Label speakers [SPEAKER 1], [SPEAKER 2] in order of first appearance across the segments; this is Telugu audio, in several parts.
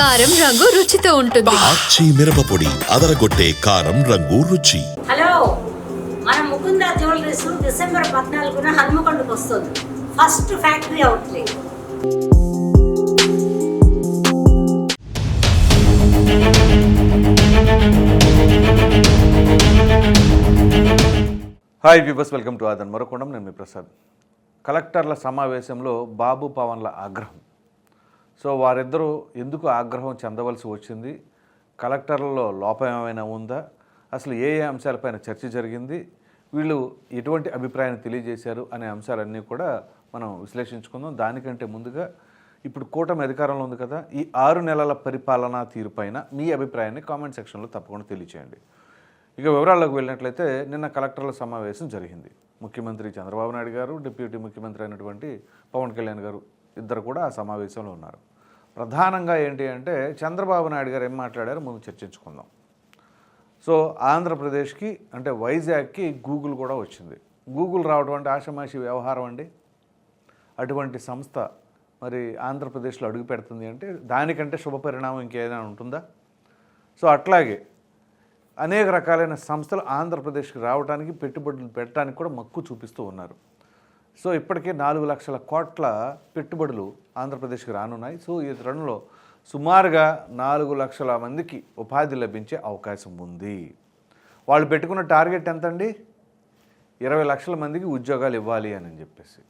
[SPEAKER 1] కారం రంగు రుచితో ఉంటుంది.
[SPEAKER 2] ఆచి మిరపపొడి అదరగొట్టే కారం రంగు రుచి.
[SPEAKER 3] హలో మన ముకుంద జ్యువెలరీస్ డిసెంబర్ పద్నాలుగున హన్మకొండకు వస్తుంది. First factory outlet
[SPEAKER 4] hi viewers welcome to Aadhan మరొకొండం నేను మీ ప్రసాద్. కలెక్టర్ల సమావేశంలో బాబు పవన్ల ఆగ్రహం. సో వారిద్దరూ ఎందుకు ఆగ్రహం చెందవలసి వచ్చింది? కలెక్టర్లలో లోపం ఏమైనా ఉందా? అసలు ఏ ఏ అంశాలపైన చర్చ జరిగింది? వీళ్ళు ఎటువంటి అభిప్రాయాన్ని తెలియజేశారు అనే అంశాలన్నీ కూడా మనం విశ్లేషించుకుందాం. దానికంటే ముందుగా ఇప్పుడు కూటమి అధికారంలో ఉంది కదా ఈ ఆరు నెలల పరిపాలనా తీరుపైన మీ అభిప్రాయాన్ని కామెంట్ సెక్షన్లో తప్పకుండా తెలియచేయండి. ఇక వివరాల్లోకి వెళ్ళినట్లయితే నిన్న కలెక్టర్ల సమావేశం జరిగింది. ముఖ్యమంత్రి చంద్రబాబు నాయుడు గారు డిప్యూటీ ముఖ్యమంత్రి అయినటువంటి పవన్ కళ్యాణ్ గారు ఇద్దరు కూడా ఆ సమావేశంలో ఉన్నారు. ప్రధానంగా ఏంటి అంటే చంద్రబాబు నాయుడు గారు ఏం మాట్లాడారో ముందు చర్చించుకుందాం. సో ఆంధ్రప్రదేశ్కి అంటే వైజాగ్కి గూగుల్ కూడా వచ్చింది. గూగుల్ రావడం అంటే ఆషమాషి వ్యవహారం అండి. అటువంటి సంస్థ మరి ఆంధ్రప్రదేశ్లో అడుగు పెడుతుంది అంటే దానికంటే శుభ పరిణామం ఇంకేదైనా ఉంటుందా? సో అట్లాగే అనేక రకాలైన సంస్థలు ఆంధ్రప్రదేశ్కి రావడానికి పెట్టుబడులు పెట్టడానికి కూడా మక్కు చూపిస్తూ ఉన్నారు. సో ఇప్పటికే నాలుగు లక్షల కోట్ల పెట్టుబడులు ఆంధ్రప్రదేశ్కి రానున్నాయి. సో ఈ తరుణంలో సుమారుగా నాలుగు లక్షల మందికి ఉపాధి లభించే అవకాశం ఉంది. వాళ్ళు పెట్టుకున్న టార్గెట్ ఎంతండి? ఇరవై లక్షల మందికి ఉద్యోగాలు ఇవ్వాలి అని చెప్పేసి.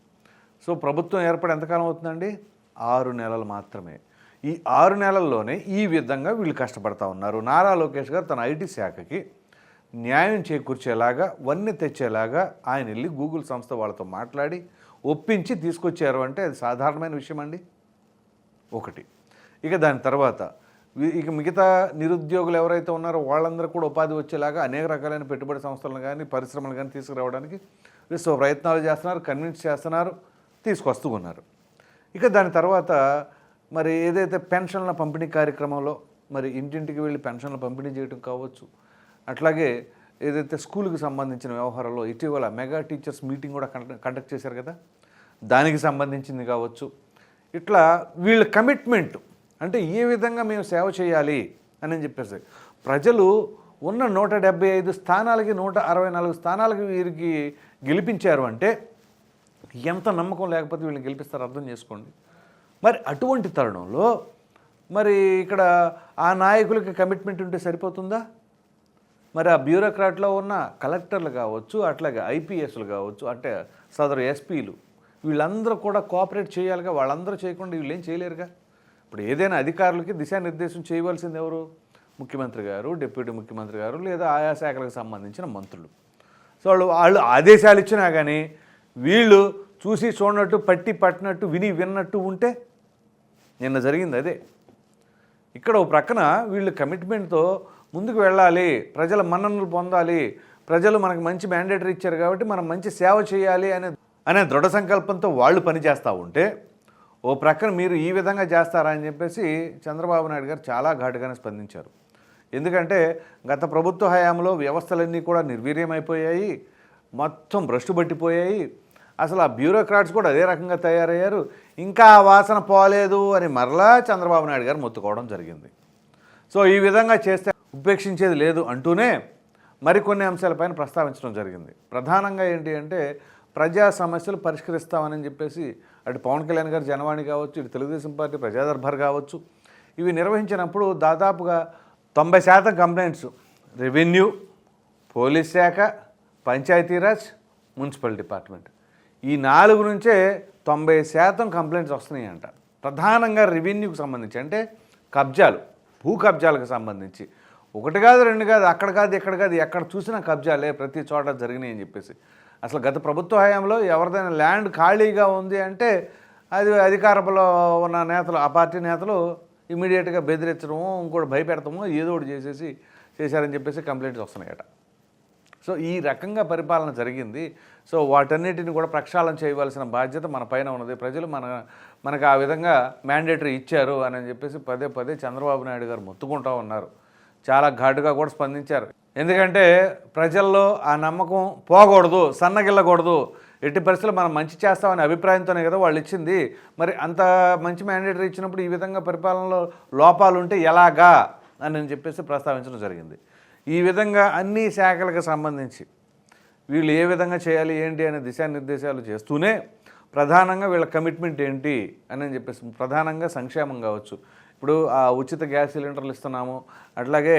[SPEAKER 4] సో ప్రభుత్వం ఏర్పడి ఎంతకాలం అవుతుందండి? ఆరు నెలలు మాత్రమే. ఈ ఆరు నెలల్లోనే ఈ విధంగా వీళ్ళు కష్టపడతా ఉన్నారు. నారా లోకేష్ గారు తన ఐటీ శాఖకి న్యాయం చేకూర్చేలాగా వన్నె తెచ్చేలాగా ఆయన వెళ్ళి గూగుల్ సంస్థ వాళ్ళతో మాట్లాడి ఒప్పించి తీసుకొచ్చారు అంటే అది సాధారణమైన విషయం అండి ఒకటి. ఇక దాని తర్వాత ఇక మిగతా నిరుద్యోగులు ఎవరైతే ఉన్నారో వాళ్ళందరూ కూడా ఉపాధి వచ్చేలాగా అనేక రకాలైన పెట్టుబడి సంస్థలను కానీ పరిశ్రమలు కానీ తీసుకురావడానికి సో ప్రయత్నాలు చేస్తున్నారు కన్విన్స్ చేస్తున్నారు తీసుకొస్తూ ఉన్నారు. ఇక దాని తర్వాత మరి ఏదైతే పెన్షన్ల పంపిణీ కార్యక్రమంలో మరి ఇంటింటికి వెళ్ళి పెన్షన్లు పంపిణీ చేయడం కావచ్చు అట్లాగే ఏదైతే స్కూల్కి సంబంధించిన వ్యవహారాల్లో ఇటీవల మెగా టీచర్స్ మీటింగ్ కూడా కండక్ట్ చేశారు కదా? దానికి సంబంధించింది కావచ్చు. ఇట్లా వీళ్ళ కమిట్మెంట్ అంటే ఏ విధంగా మేము సేవ చేయాలి అని చెప్పేసి. ప్రజలు ఉన్న నూట డెబ్బై ఐదు స్థానాలకి నూట అరవై నాలుగు స్థానాలకి వీరికి గెలిపించారు అంటే ఎంత నమ్మకం లేకపోతే వీళ్ళని గెలిపిస్తారు అర్థం చేసుకోండి. మరి అటువంటి తరుణంలో మరి ఇక్కడ ఆ నాయకులకి కమిట్మెంట్ ఉంటే సరిపోతుందా? మరి ఆ బ్యూరోక్రాట్లో ఉన్న కలెక్టర్లు కావచ్చు అట్లాగే ఐపీఎస్లు కావచ్చు అంటే సదరు ఎస్పీలు వీళ్ళందరూ కూడా కోఆపరేట్ చేయాలిగా వాళ్ళందరూ చేయకుండా వీళ్ళు ఏం చేయలేరుగా? ఇప్పుడు ఏదైనా అధికారులకి దిశానిర్దేశం చేయవలసింది ఎవరు? ముఖ్యమంత్రి గారు డిప్యూటీ ముఖ్యమంత్రి గారు లేదా ఆయా శాఖలకు సంబంధించిన మంత్రులు. సో వాళ్ళు వాళ్ళు ఆదేశాలు ఇచ్చినా కానీ వీళ్ళు చూసి చూడనట్టు పట్టి పట్టినట్టు విని విన్నట్టు ఉంటే నిన్న జరిగింది అదే. ఇక్కడ ఒక ప్రక్కన వీళ్ళు కమిట్మెంట్తో ముందుకు వెళ్ళాలి ప్రజల మన్ననలు పొందాలి ప్రజలు మనకు మంచి మ్యాండేటరీ ఇచ్చారు కాబట్టి మనం మంచి సేవ చేయాలి అనే అనే దృఢ సంకల్పంతో వాళ్ళు పనిచేస్తూ ఉంటే ఓ ప్రక్కన మీరు ఈ విధంగా చేస్తారా అని చెప్పేసి చంద్రబాబు నాయుడు గారు చాలా ఘాటుగానే స్పందించారు. ఎందుకంటే గత ప్రభుత్వ హయాంలో వ్యవస్థలన్నీ కూడా నిర్వీర్యమైపోయాయి మొత్తం భ్రష్టు పట్టిపోయాయి అసలు ఆ బ్యూరోక్రాట్స్ కూడా అదే రకంగా తయారయ్యారు ఇంకా ఆ వాసన పోలేదు అని మరలా చంద్రబాబు నాయుడు గారు మొత్తుకోవడం జరిగింది. సో ఈ విధంగా చేస్తే ఉపేక్షించేది లేదు అంటూనే మరికొన్ని అంశాలపైన ప్రస్తావించడం జరిగింది. ప్రధానంగా ఏంటి అంటే ప్రజా సమస్యలు పరిష్కరిస్తామని చెప్పేసి అటు పవన్ కళ్యాణ్ గారు జనవాణి కావచ్చు ఇటు తెలుగుదేశం పార్టీ ప్రజాదర్బార్ కావచ్చు ఇవి నిర్వహించినప్పుడు దాదాపుగా తొంభై శాతం కంప్లైంట్స్ రెవెన్యూ పోలీస్ శాఖ పంచాయతీరాజ్ మున్సిపల్ డిపార్ట్మెంట్. ఈ నాలుగు నుంచే తొంభై శాతం కంప్లైంట్స్ వస్తున్నాయంట. ప్రధానంగా రెవెన్యూకి సంబంధించి అంటే కబ్జాలు భూ కబ్జాలకు సంబంధించి. ఒకటి కాదు రెండు కాదు అక్కడ కాదు ఇక్కడ కాదు ఎక్కడ చూసినా కబ్జాలే ప్రతి చోట జరిగినాయి అని చెప్పేసి. అసలు గత ప్రభుత్వ హయాంలో ఎవరిదైనా ల్యాండ్ ఖాళీగా ఉంది అంటే అది అధికారంలో ఉన్న నేతలు ఆ పార్టీ నేతలు ఇమీడియట్గా బెదిరించడము ఇంకోటి భయపెడతాము ఏదో ఒకటి చేసేసి చేశారని చెప్పేసి కంప్లైంట్స్ వస్తున్నాయట. సో ఈ రకంగా పరిపాలన జరిగింది. సో వాటన్నిటిని కూడా ప్రక్షాళన చేయవలసిన బాధ్యత మన పైన ఉన్నది. ప్రజలు మన మనకు ఆ విధంగా మ్యాండేటరీ ఇచ్చారు అని చెప్పేసి పదే పదే చంద్రబాబు నాయుడు గారు మొత్తుకుంటూ ఉన్నారు. చాలా ఘాటుగా కూడా స్పందించారు. ఎందుకంటే ప్రజల్లో ఆ నమ్మకం పోకూడదు సన్నగిల్లకూడదు. ఎట్టి పరిస్థితుల్లో మనం మంచి చేస్తామనే అభిప్రాయంతోనే కదా వాళ్ళు ఇచ్చింది. మరి అంత మంచి మ్యాండేటరీ ఇచ్చినప్పుడు ఈ విధంగా పరిపాలనలో లోపాలు ఉంటే ఎలాగా అని నేను చెప్పేసి ప్రస్తావించడం జరిగింది. ఈ విధంగా అన్ని శాఖలకు సంబంధించి వీళ్ళు ఏ విధంగా చేయాలి ఏంటి అనే దిశానిర్దేశాలు చేస్తూనే ప్రధానంగా వీళ్ళ కమిట్మెంట్ ఏంటి అని చెప్పేసి ప్రధానంగా సంక్షేమం కావచ్చు. ఇప్పుడు ఆ ఉచిత గ్యాస్ సిలిండర్లు ఇస్తున్నాము. అట్లాగే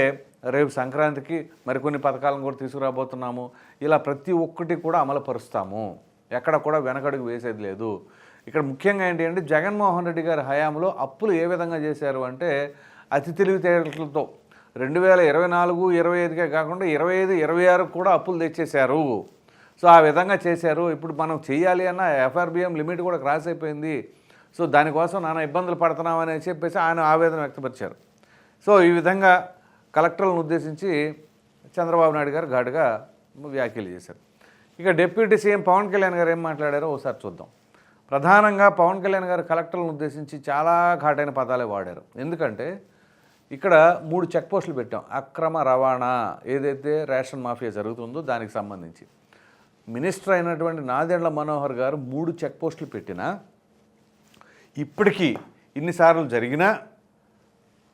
[SPEAKER 4] రేపు సంక్రాంతికి మరికొన్ని పథకాలను కూడా తీసుకురాబోతున్నాము. ఇలా ప్రతి ఒక్కటి కూడా అమలుపరుస్తాము. ఎక్కడ కూడా వెనకడుగు వేసేది లేదు. ఇక్కడ ముఖ్యంగా ఏంటి అంటే జగన్మోహన్ రెడ్డి గారి హయాంలో అప్పులు ఏ విధంగా చేశారు అంటే అతి తెలివితేటలతో రెండు వేల ఇరవై నాలుగు ఇరవై ఐదుకే కాకుండా ఇరవై ఐదు ఇరవై ఆరు కూడా అప్పులు తెచ్చేశారు. సో ఆ విధంగా చేశారు. ఇప్పుడు మనం చేయాలి అన్న ఎఫ్ఆర్బిఎం లిమిట్ కూడా క్రాస్ అయిపోయింది. సో దానికోసం నానా ఇబ్బందులు పడుతున్నామని చెప్పేసి ఆయన ఆవేదన వ్యక్తపరిచారు. సో ఈ విధంగా కలెక్టర్లను ఉద్దేశించి చంద్రబాబు నాయుడు గారు ఘాటుగా వ్యాఖ్యలు చేశారు. ఇక డిప్యూటీ సీఎం పవన్ కళ్యాణ్ గారు ఏం మాట్లాడారో ఒకసారి చూద్దాం. ప్రధానంగా పవన్ కళ్యాణ్ గారు కలెక్టర్లను ఉద్దేశించి చాలా ఘాటైన పదాలే వాడారు. ఎందుకంటే ఇక్కడ మూడు చెక్ పోస్టులు పెట్టాం. అక్రమ రవాణా ఏదైతే రేషన్ మాఫియా జరుగుతుందో దానికి సంబంధించి. మినిస్టర్ అయినటువంటి నాదెండ్ల మనోహర్ గారు మూడు చెక్ పోస్టులు పెట్టినా ఇప్పటికీ ఇన్నిసార్లు జరిగినా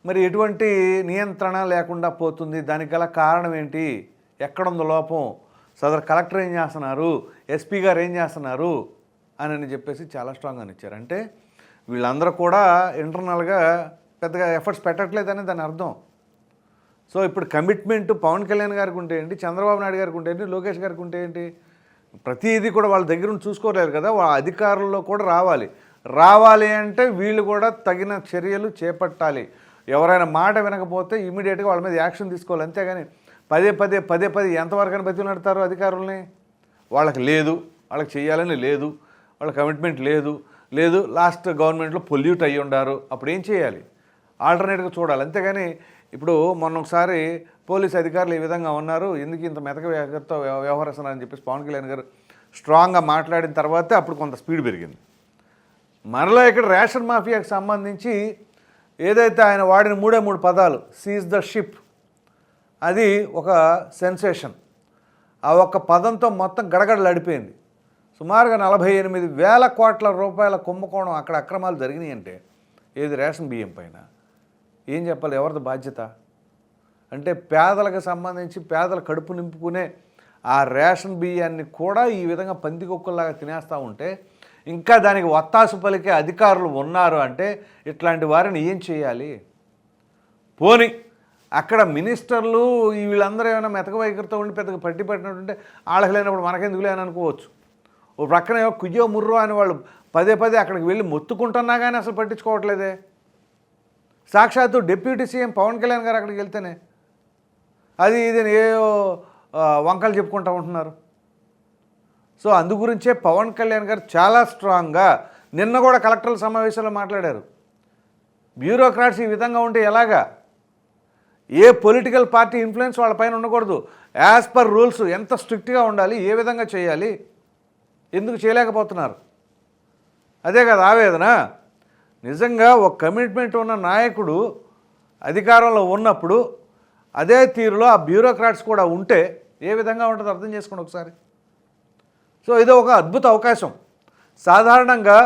[SPEAKER 4] మరి ఎటువంటి నియంత్రణ లేకుండా పోతుంది? దానికి గల కారణం ఏంటి? ఎక్కడుంది లోపం? సదరు కలెక్టర్ ఏం చేస్తున్నారు? ఎస్పీ గారు ఏం చేస్తున్నారు? అని అని చెప్పేసి చాలా స్ట్రాంగ్గా ఇచ్చారు. అంటే వీళ్ళందరూ కూడా ఇంటర్నల్గా పెద్దగా ఎఫర్ట్స్ పెట్టట్లేదని దాని అర్థం. సో ఇప్పుడు కమిట్మెంట్ పవన్ కళ్యాణ్ గారికి ఉంటే ఏంటి? చంద్రబాబు నాయుడు గారికి ఉంటే ఏంటి? లోకేష్ గారికి ఉంటే ఏంటి? ప్రతిదీ కూడా వాళ్ళ దగ్గర ఉండి చూసుకోలేరు కదా? వాళ్ళ అధికారుల్లో కూడా రావాలి. రావాలి అంటే వీళ్ళు కూడా తగిన చర్యలు చేపట్టాలి. ఎవరైనా మాట వినకపోతే ఇమీడియట్గా వాళ్ళ మీద యాక్షన్ తీసుకోవాలి. అంతేగాని పదే పదే పదే పదే ఎంతవరకైనా బతులు నడతారు అధికారుల్ని? వాళ్ళకి లేదు. వాళ్ళకి చేయాలని లేదు. వాళ్ళ కమిట్మెంట్ లేదు. లేదు లాస్ట్ గవర్నమెంట్లో పొల్యూట్ అయ్యి ఉండారు. అప్పుడు ఏం చేయాలి? ఆల్టర్నేట్గా చూడాలి. అంతేగాని ఇప్పుడు మొన్న ఒకసారి పోలీస్ అధికారులు ఈ విధంగా ఉన్నారు. ఎందుకు ఇంత మెతక వేగంతో వ్యవ- వ్యవహరిస్తున్నారని చెప్పేసి పవన్ కళ్యాణ్ గారు స్ట్రాంగ్గా మాట్లాడిన తర్వాతే అప్పుడు కొంత స్పీడ్ పెరిగింది. మరలా ఇక్కడ రేషన్ మాఫియాకి సంబంధించి ఏదైతే ఆయన వాడిన మూడే మూడు పదాలు సీజ్ ద షిప్ అది ఒక సెన్సేషన్. ఆ ఒక్క పదంతో మొత్తం గడగడలాడిపోయింది సుమారుగా నలభై ఎనిమిది వేల కోట్ల రూపాయల కుంభకోణం అక్కడ అక్రమాలు జరిగినాయి అంటే ఏది రేషన్ బియ్యం పైన? ఏం చెప్పాలి? ఎవరిది బాధ్యత? అంటే పేదలకు సంబంధించి పేదల కడుపు నింపుకునే ఆ రేషన్ బియ్యాన్ని కూడా ఈ విధంగా పందికొక్కుల్లాగా తినేస్తూ ఉంటే ఇంకా దానికి వత్తాసు పలికే అధికారులు ఉన్నారు అంటే ఇట్లాంటి వారిని ఏం చేయాలి? పోని అక్కడ మినిస్టర్లు వీళ్ళందరూ ఏమైనా మెతక వైఖరితో ఉండి పెద్దగా పట్టి పట్టినట్టుంటే వాళ్ళకి లేనప్పుడు మనకెందుకులే అని అనుకోవచ్చు. ఓ ప్రక్కన ఏమో కుయ్యో ముర్రో అని వాళ్ళు పదే పదే అక్కడికి వెళ్ళి మొత్తుకుంటున్నా కానీ అసలు పట్టించుకోవట్లేదే. సాక్షాత్తు డిప్యూటీ సీఎం పవన్ కళ్యాణ్ గారు అక్కడికి వెళ్తేనే. అది ఇది అని ఏవో వంకలు చెప్పుకుంటూ ఉంటున్నారు. సో అందు గురించే పవన్ కళ్యాణ్ గారు చాలా స్ట్రాంగ్గా నిన్న కూడా కలెక్టర్ల సమావేశంలో మాట్లాడారు. బ్యూరోక్రాట్స్ ఈ విధంగా ఉంటే ఎలాగా? ఏ పొలిటికల్ పార్టీ ఇన్ఫ్లుయెన్స్ వాళ్ళ పైన ఉండకూడదు. యాజ్ పర్ రూల్స్ ఎంత స్ట్రిక్ట్గా ఉండాలి ఏ విధంగా చేయాలి ఎందుకు చేయలేకపోతున్నారు? అదే కదా ఆవేదన. నిజంగా ఒక కమిట్మెంట్ ఉన్న నాయకుడు అధికారంలో ఉన్నప్పుడు అదే తీరులో ఆ బ్యూరోక్రాట్స్ కూడా ఉంటే ఏ విధంగా ఉంటుందో అర్థం చేసుకోండి ఒకసారి. సో ఇది ఒక అద్భుత అవకాశం. సాధారణంగా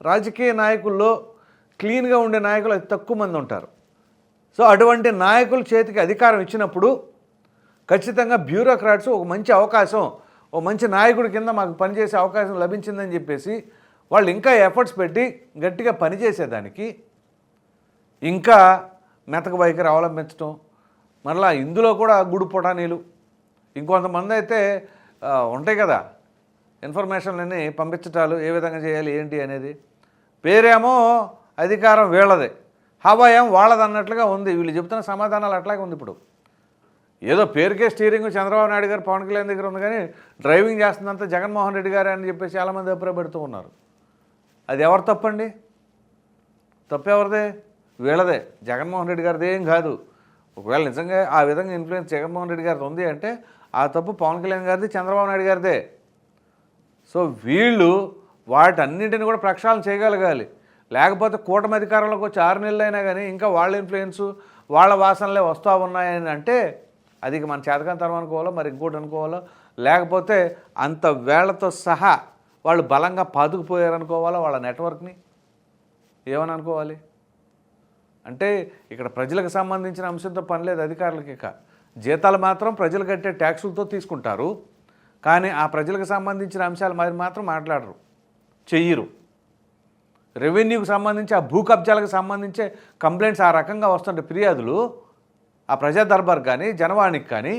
[SPEAKER 4] రాజకీయ నాయకుల్లో క్లీన్గా ఉండే నాయకులు అతి తక్కువ మంది ఉంటారు. సో అటువంటి నాయకుల చేతికి అధికారం ఇచ్చినప్పుడు ఖచ్చితంగా బ్యూరోక్రాట్స్ ఒక మంచి అవకాశం ఒక మంచి నాయకుడి కింద మాకు పనిచేసే అవకాశం లభించిందని చెప్పేసి వాళ్ళు ఇంకా ఎఫర్ట్స్ పెట్టి గట్టిగా పనిచేసేదానికి ఇంకా మెతక వైఖరి అవలంబించడం మరలా ఇందులో కూడా గుడు పొటానీలు ఇంకొంతమంది అయితే ఉంటాయి కదా ఇన్ఫర్మేషన్లన్నీ పంపించటాలు ఏ విధంగా చేయాలి ఏంటి అనేది. పేరేమో అధికారం వీళ్ళదే. హవాయం వాళ్ళది అన్నట్లుగా ఉంది. వీళ్ళు చెప్తున్న సమాధానాలు అట్లాగే ఉంది ఇప్పుడు. ఏదో పేరుకే స్టీరింగ్ చంద్రబాబు నాయుడు గారు పవన్ కళ్యాణ్ దగ్గర ఉంది కానీ డ్రైవింగ్ చేస్తున్నంత జగన్మోహన్ రెడ్డి గారు అని చెప్పేసి చాలామంది అభిప్రాయపడుతూ ఉన్నారు. అది ఎవరు తప్పండి? తప్పు ఎవరిదే వీళ్ళదే. జగన్మోహన్ రెడ్డి గారిది ఏం కాదు. ఒకవేళ నిజంగా ఆ విధంగా ఇన్ఫ్లుయెన్స్ జగన్మోహన్ రెడ్డి గారిది ఉంది అంటే ఆ తప్పు పవన్ కళ్యాణ్ గారిది చంద్రబాబు నాయుడు గారిదే. సో వీళ్ళు వాటన్నింటిని కూడా ప్రక్షాళన చేయగలగాలి. లేకపోతే కూటమి అధికారంలోకి వచ్చి ఆరు నెలలు అయినా కానీ ఇంకా వాళ్ళ ఇన్ఫ్లుయెన్స్ వాళ్ళ వాసనలే వస్తూ ఉన్నాయని అంటే అది ఇక మన చేతకాంతరం అనుకోవాలో మరి ఇంకోటి అనుకోవాలో. లేకపోతే అంత వేళ్ళతో సహా వాళ్ళు బలంగా పాదుకుపోయారనుకోవాలో వాళ్ళ నెట్వర్క్ని ఏమని అనుకోవాలి అంటే ఇక్కడ ప్రజలకు సంబంధించిన అంశంతో పని లేదు అధికారులకి ఇక. జీతాలు మాత్రం ప్రజలు కట్టే ట్యాక్సులతో తీసుకుంటారు. కానీ ఆ ప్రజలకు సంబంధించిన అంశాలు మరి మాత్రం మాట్లాడరు చెయ్యరు. రెవెన్యూకి సంబంధించి ఆ భూ కబ్జాలకు సంబంధించే కంప్లైంట్స్ ఆ రకంగా వస్తుంటే ఫిర్యాదులు ఆ ప్రజా దర్బార్ కానీ జనవాణికి కానీ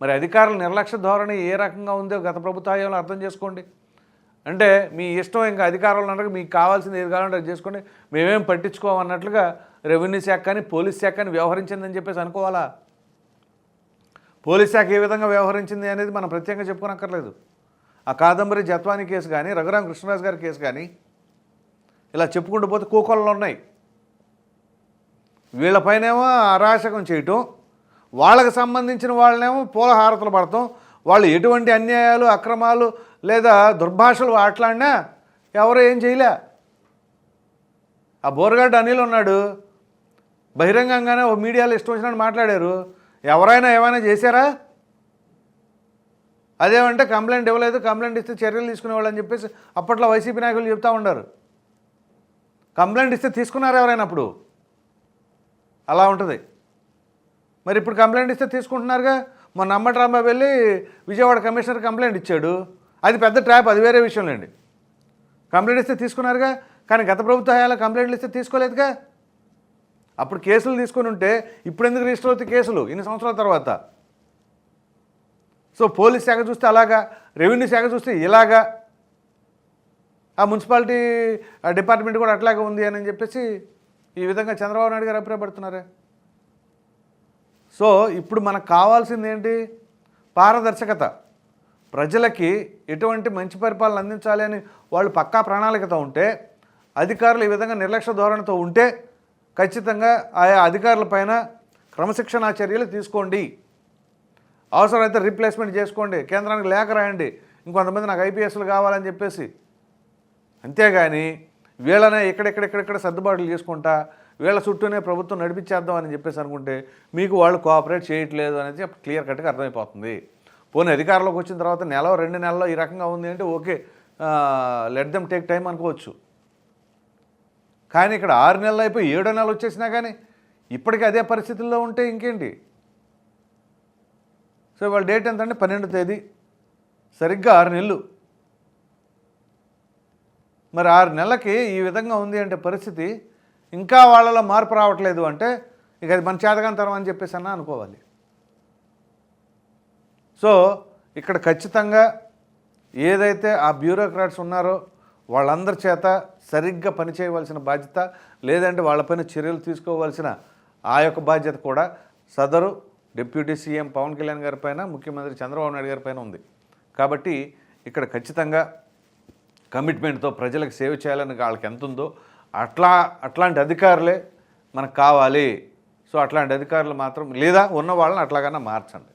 [SPEAKER 4] మరి అధికారుల నిర్లక్ష్య ధోరణి ఏ రకంగా ఉందో గత ప్రభుత్వ అర్థం చేసుకోండి. అంటే మీ ఇష్టం ఇంకా అధికారులు అనగా మీకు కావాల్సింది ఏది కావాలంటే అది చేసుకోండి. మేమేం పట్టించుకోమన్నట్లుగా రెవెన్యూ శాఖ కానీ పోలీస్ శాఖ కానీ వ్యవహరించిందని చెప్పేసి అనుకోవాలా? పోలీస్ శాఖ ఏ విధంగా వ్యవహరించింది అనేది మనం ప్రత్యేకంగా చెప్పుకోనక్కర్లేదు. ఆ కాదంబరి జత్వాని కేసు కానీ రఘురామ కృష్ణరాజు గారి కేసు కానీ ఇలా చెప్పుకుంటూ పోతే కూకొల్లో ఉన్నాయి. వీళ్ళపైనేమో అరాచకం చేయటం వాళ్ళకి సంబంధించిన వాళ్ళనేమో పూల పడతాం వాళ్ళు ఎటువంటి అన్యాయాలు అక్రమాలు లేదా దుర్భాషలు ఆటలాడినా ఎవరు ఏం చేయలే. ఆ బోరగడ్డ అనిల్ ఉన్నాడు. బహిరంగంగానే ఓ మీడియాలో ఇష్టం వచ్చినట్టు మాట్లాడారు. ఎవరైనా ఏమైనా చేశారా? అదేమంటే కంప్లైంట్ ఇవ్వలేదు కంప్లైంట్ ఇస్తే చర్యలు తీసుకునేవాళ్ళు అని చెప్పేసి అప్పట్లో వైసీపీ నాయకులు చెప్తా ఉండారు. కంప్లైంట్ ఇస్తే తీసుకున్నారు ఎవరైనా అప్పుడు? అలా ఉంటుంది. మరి ఇప్పుడు కంప్లైంట్ ఇస్తే తీసుకుంటున్నారుగా? మొన్న అమ్మట్రాంబాబు వెళ్ళి విజయవాడ కమిషనర్ కంప్లైంట్ ఇచ్చాడు. అది పెద్ద ట్రాప్ అది వేరే విషయంలేండి కంప్లైంట్ ఇస్తే తీసుకున్నారుగా? కానీ గత ప్రభుత్వ హయాంలో కంప్లైంట్లు ఇస్తే తీసుకోలేదుగా? అప్పుడు కేసులు తీసుకొని ఉంటే ఇప్పుడు ఎందుకు రిజిస్టర్ అవుతాయి కేసులు? ఇన్ని సంవత్సరాల తర్వాత. సో పోలీస్ శాఖ చూస్తే అలాగా రెవెన్యూ శాఖ చూస్తే ఇలాగా. ఆ మున్సిపాలిటీ డిపార్ట్మెంట్ కూడా అట్లాగే ఉంది అని చెప్పేసి ఈ విధంగా చంద్రబాబు నాయుడు గారు అభిప్రాయపడుతున్నారే. సో ఇప్పుడు మనకు కావాల్సింది ఏంటి? పారదర్శకత. ప్రజలకి ఎటువంటి మంచి పరిపాలన అందించాలి అని వాళ్ళు పక్కా ప్రణాళికతో ఉంటే అధికారులు ఈ విధంగా నిర్లక్ష్య ధోరణితో ఉంటే ఖచ్చితంగా ఆయా అధికారులపైన క్రమశిక్షణా చర్యలు తీసుకోండి. అవసరమైతే రీప్లేస్మెంట్ చేసుకోండి. కేంద్రానికి లేఖ రాయండి. ఇంకొంతమంది నాకు ఐపీఎస్లు కావాలని చెప్పేసి. అంతేగాని వీళ్ళనే ఎక్కడెక్కడెక్కడెక్కడ సర్దుబాట్లు చేసుకుంటా వీళ్ళ చుట్టూనే ప్రభుత్వం నడిపించేద్దాం అని చెప్పేసి అనుకుంటే మీకు వాళ్ళు కోఆపరేట్ చేయట్లేదు అనేది క్లియర్ కట్గా అర్థమైపోతుంది. పోనీ అధికారంలోకి వచ్చిన తర్వాత నెల రెండు నెలల్లో ఈ రకంగా ఉంది అంటే okay. Let them take time అనుకోవచ్చు. కానీ ఇక్కడ ఆరు నెలలు అయిపోయి ఏడో నెలలు వచ్చేసినా కానీ ఇప్పటికీ అదే పరిస్థితుల్లో ఉంటే ఇంకేంటి? సో వాళ్ళ డేట్ ఎంత అంటే పన్నెండు తేదీ. సరిగ్గా ఆరు నెలలు. మరి ఆరు నెలలకి ఈ విధంగా ఉంది అంటే పరిస్థితి ఇంకా వాళ్ళలో మార్పు రావట్లేదు అంటే ఇక అది మన చేతగాంతరం అని చెప్పేసి అన్నా అనుకోవాలి. సో ఇక్కడ ఖచ్చితంగా ఏదైతే ఆ బ్యూరోక్రాట్స్ ఉన్నారో వాళ్ళందరి చేత సరిగ్గా పనిచేయవలసిన బాధ్యత లేదంటే వాళ్ళపైన చర్యలు తీసుకోవాల్సిన ఆ యొక్క బాధ్యత కూడా సదరు డిప్యూటీ సీఎం పవన్ కళ్యాణ్ గారి పైన ముఖ్యమంత్రి చంద్రబాబు నాయుడు గారి పైన ఉంది. కాబట్టి ఇక్కడ ఖచ్చితంగా కమిట్మెంట్తో ప్రజలకు సేవ చేయాలని వాళ్ళకి ఎంత ఉందో అట్లా అట్లాంటి అధికారులే మనకు కావాలి. సో అట్లాంటి అధికారులు మాత్రం లేదా ఉన్న వాళ్ళని అట్లాగన్నా మార్చండి.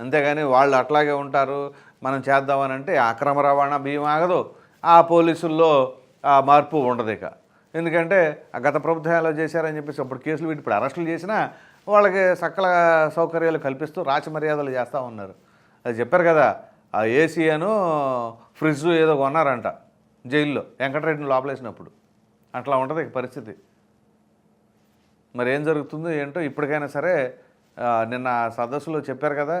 [SPEAKER 4] అంతేగాని వాళ్ళు అట్లాగే ఉంటారు మనం చేద్దామని అంటే అక్రమ రవాణా బియ్యం ఆగదు. ఆ పోలీసుల్లో ఆ మార్పు ఉండదు ఇక. ఎందుకంటే ఆ గత ప్రభుత్వాలు చేశారని చెప్పేసి అప్పుడు కేసులు వీటి ఇప్పుడు అరెస్టులు చేసినా వాళ్ళకి సకల సౌకర్యాలు కల్పిస్తూ రాచమర్యాదలు చేస్తూ ఉన్నారు. అది చెప్పారు కదా ఆ ఏసీ అను ఫ్రిడ్జ్ ఏదో కొన్నారంట జైల్లో వెంకటరెడ్డిని లోపలేసినప్పుడు. అట్లా ఉంటుంది ఇక పరిస్థితి. మరి ఏం జరుగుతుందో ఏంటో ఇప్పటికైనా సరే నిన్న సదస్సులో చెప్పారు కదా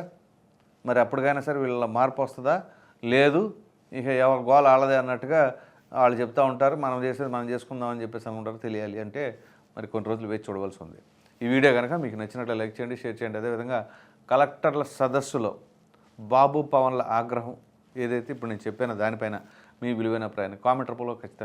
[SPEAKER 4] మరి అప్పటికైనా సరే వీళ్ళ మార్పు వస్తుందా? లేదు. ఇక ఎవరి గోల ఆళ్ళదే అన్నట్టుగా వాళ్ళు చెప్తూ ఉంటారు. మనం చేసేది మనం చేసుకుందాం అని చెప్పేసి అనుకుంటారు తెలియాలి అంటే మరి కొన్ని రోజులు వేచి చూడవలసి ఉంది. ఈ వీడియో కనుక మీకు నచ్చినట్లు లైక్ చేయండి షేర్ చేయండి. అదేవిధంగా కలెక్టర్ల సదస్సులో బాబు పవన్ల ఆగ్రహం ఏదైతే ఇప్పుడు నేను చెప్పానో దానిపైన మీ విలువైన ప్రయాణం కామెంట్ రూపంలో ఖచ్చితంగా